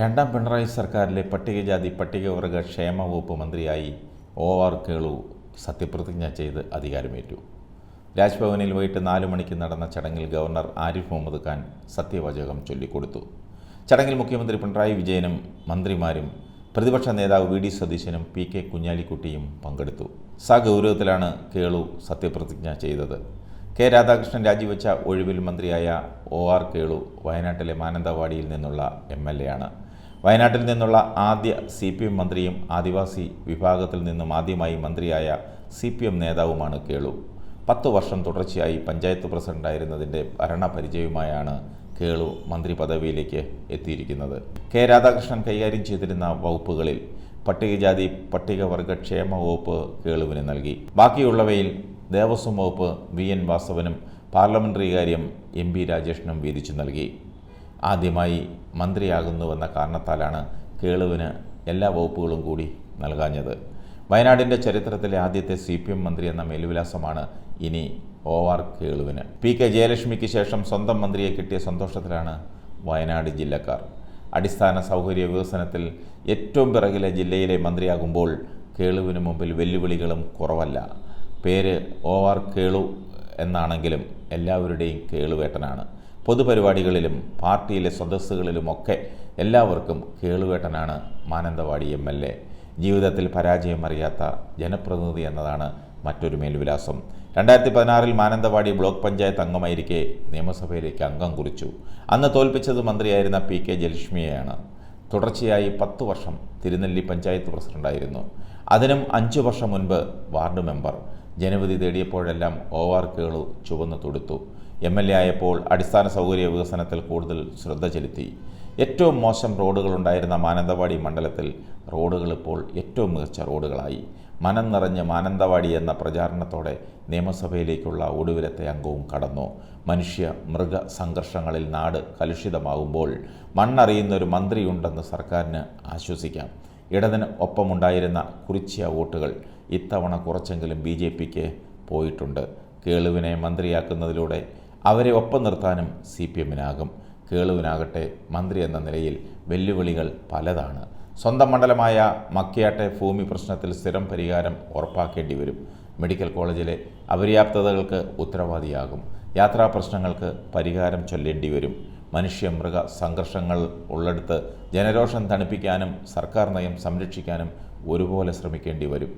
രണ്ടാം പിണറായി സർക്കാരിലെ പട്ടികജാതി പട്ടികവർഗ ക്ഷേമ വകുപ്പ് മന്ത്രിയായി ഒ ആർ കേളു സത്യപ്രതിജ്ഞ ചെയ്ത് അധികാരമേറ്റു. രാജ്ഭവനിൽ വൈകിട്ട് നാലു മണിക്ക് നടന്ന ചടങ്ങിൽ ഗവർണർ ആരിഫ് മുഹമ്മദ് ഖാൻ സത്യവാചകം ചൊല്ലിക്കൊടുത്തു. ചടങ്ങിൽ മുഖ്യമന്ത്രി പിണറായി വിജയനും മന്ത്രിമാരും പ്രതിപക്ഷ നേതാവ് വി ഡി സതീശനും പി കെ കുഞ്ഞാലിക്കുട്ടിയും പങ്കെടുത്തു. സഗൗരവത്തിലാണ് കേളു സത്യപ്രതിജ്ഞ ചെയ്തത്. കെ രാധാകൃഷ്ണൻ രാജിവെച്ച ഒഴിവിൽ മന്ത്രിയായ ഒ ആർ കേളു വയനാട്ടിലെ മാനന്തവാടിയിൽ നിന്നുള്ള എം എൽ എ ആണ്. വയനാട്ടിൽ നിന്നുള്ള ആദ്യ സി പി എം മന്ത്രിയും ആദിവാസി വിഭാഗത്തിൽ നിന്നും ആദ്യമായി മന്ത്രിയായ സി പി എം നേതാവുമാണ് കേളു. പത്തു വർഷം തുടർച്ചയായി പഞ്ചായത്ത് പ്രസിഡന്റായിരുന്നതിന്റെ ഭരണപരിചയവുമായാണ് കേളു മന്ത്രി പദവിയിലേക്ക് എത്തിയിരിക്കുന്നത്. കെ രാധാകൃഷ്ണൻ കൈകാര്യം ചെയ്തിരുന്ന വകുപ്പുകളിൽ പട്ടികജാതി പട്ടികവർഗ ക്ഷേമ വകുപ്പ് കേളുവിന് നൽകി. ബാക്കിയുള്ളവയിൽ ദേവസ്വം വകുപ്പ് വി എൻ വാസവനും പാർലമെന്ററി കാര്യം എം പി രാജേഷിനും വീതിച്ചു നൽകി. ആദ്യമായി മന്ത്രിയാകുന്നുവെന്ന കാരണത്താലാണ് കേളുവിന് എല്ലാ വകുപ്പുകളും കൂടി നൽകാഞ്ഞത്. വയനാടിന്റെ ചരിത്രത്തിലെ ആദ്യത്തെ സി പി എം മന്ത്രി എന്ന മേൽവിലാസമാണ് ഇനി ഒ ആർ കേളുവിന്. പി കെ ജയലക്ഷ്മിക്ക് ശേഷം സ്വന്തം മന്ത്രിയെ കിട്ടിയ സന്തോഷത്തിലാണ് വയനാട് ജില്ലക്കാർ. അടിസ്ഥാന സൗകര്യ വികസനത്തിൽ ഏറ്റവും പിറകിലെ ജില്ലയിലെ മന്ത്രിയാകുമ്പോൾ കേളുവിന് മുമ്പിൽ വെല്ലുവിളികളും കുറവല്ല. പേര് ഒ ആർ കേളു എന്നാണെങ്കിലും എല്ലാവരുടെയും കേളുവേട്ടനാണ്. പൊതുപരിപാടികളിലും പാർട്ടിയിലെ സദസ്സുകളിലുമൊക്കെ എല്ലാവർക്കും കേളുവേട്ടനാണ് മാനന്തവാടി എം എൽ എ. ജീവിതത്തിൽ പരാജയം അറിയാത്ത ജനപ്രതിനിധി എന്നതാണ് മറ്റൊരു മേൽവിലാസം. രണ്ടായിരത്തി പതിനാറിൽ മാനന്തവാടി ബ്ലോക്ക് പഞ്ചായത്ത് അംഗമായിരിക്കെ നിയമസഭയിലേക്ക് അംഗം കുറിച്ചു. അന്ന് തോൽപ്പിച്ചത് മന്ത്രിയായിരുന്ന പി കെ ജലക്ഷ്മിയെയാണ് തുടർച്ചയായി പത്ത് വർഷം തിരുനെല്ലി പഞ്ചായത്ത് പ്രസിഡന്റായിരുന്നു. അതിനും അഞ്ചു വർഷം മുൻപ് വാർഡ് മെമ്പർ. ജനവിധി തേടിയപ്പോഴെല്ലാം ഒ ആർ കേളു ചുവന്നു തൊടുത്തു. എം എൽ എ ആയപ്പോൾ അടിസ്ഥാന സൗകര്യ വികസനത്തിൽ കൂടുതൽ ശ്രദ്ധ ചെലുത്തി. ഏറ്റവും മോശം റോഡുകളുണ്ടായിരുന്ന മാനന്തവാടി മണ്ഡലത്തിൽ റോഡുകൾ ഇപ്പോൾ ഏറ്റവും മികച്ച റോഡുകളായി. മനം നിറഞ്ഞ് മാനന്തവാടി എന്ന പ്രചാരണത്തോടെ നിയമസഭയിലേക്കുള്ള ഒടുവിലത്തെ അംഗവും കടന്നു. മനുഷ്യ മൃഗ സംഘർഷങ്ങളിൽ നാട് കലുഷിതമാകുമ്പോൾ മണ്ണറിയുന്ന ഒരു മന്ത്രിയുണ്ടെന്ന് സർക്കാരിന് ആശ്വസിക്കാം. ഇടതിന് ഒപ്പമുണ്ടായിരുന്ന കുറിച്ചിയ വോട്ടുകൾ ഇത്തവണ കുറച്ചെങ്കിലും ബി ജെ പിക്ക് പോയിട്ടുണ്ട്. കേളുവിനെ മന്ത്രിയാക്കുന്നതിലൂടെ അവരെ ഒപ്പം നിർത്താനും സി പി എമ്മിനാകും. കേളുവിനാകട്ടെ മന്ത്രി എന്ന നിലയിൽ വെല്ലുവിളികൾ പലതാണ്. സ്വന്തം മണ്ഡലമായ മക്കയാട്ടെ ഭൂമി പ്രശ്നത്തിൽ സ്ഥിരം പരിഹാരം ഉറപ്പാക്കേണ്ടി വരും. മെഡിക്കൽ കോളേജിലെ അപര്യാപ്തതകൾക്ക് ഉത്തരവാദിയാകും. യാത്രാ പ്രശ്നങ്ങൾക്ക് പരിഹാരം ചൊല്ലേണ്ടി വരും. മനുഷ്യ മൃഗ സംഘർഷങ്ങൾ ഉള്ളിടത്ത് ജനരോഷം തണുപ്പിക്കാനും സർക്കാർ നയം സംരക്ഷിക്കാനും ഒരുപോലെ ശ്രമിക്കേണ്ടി വരും.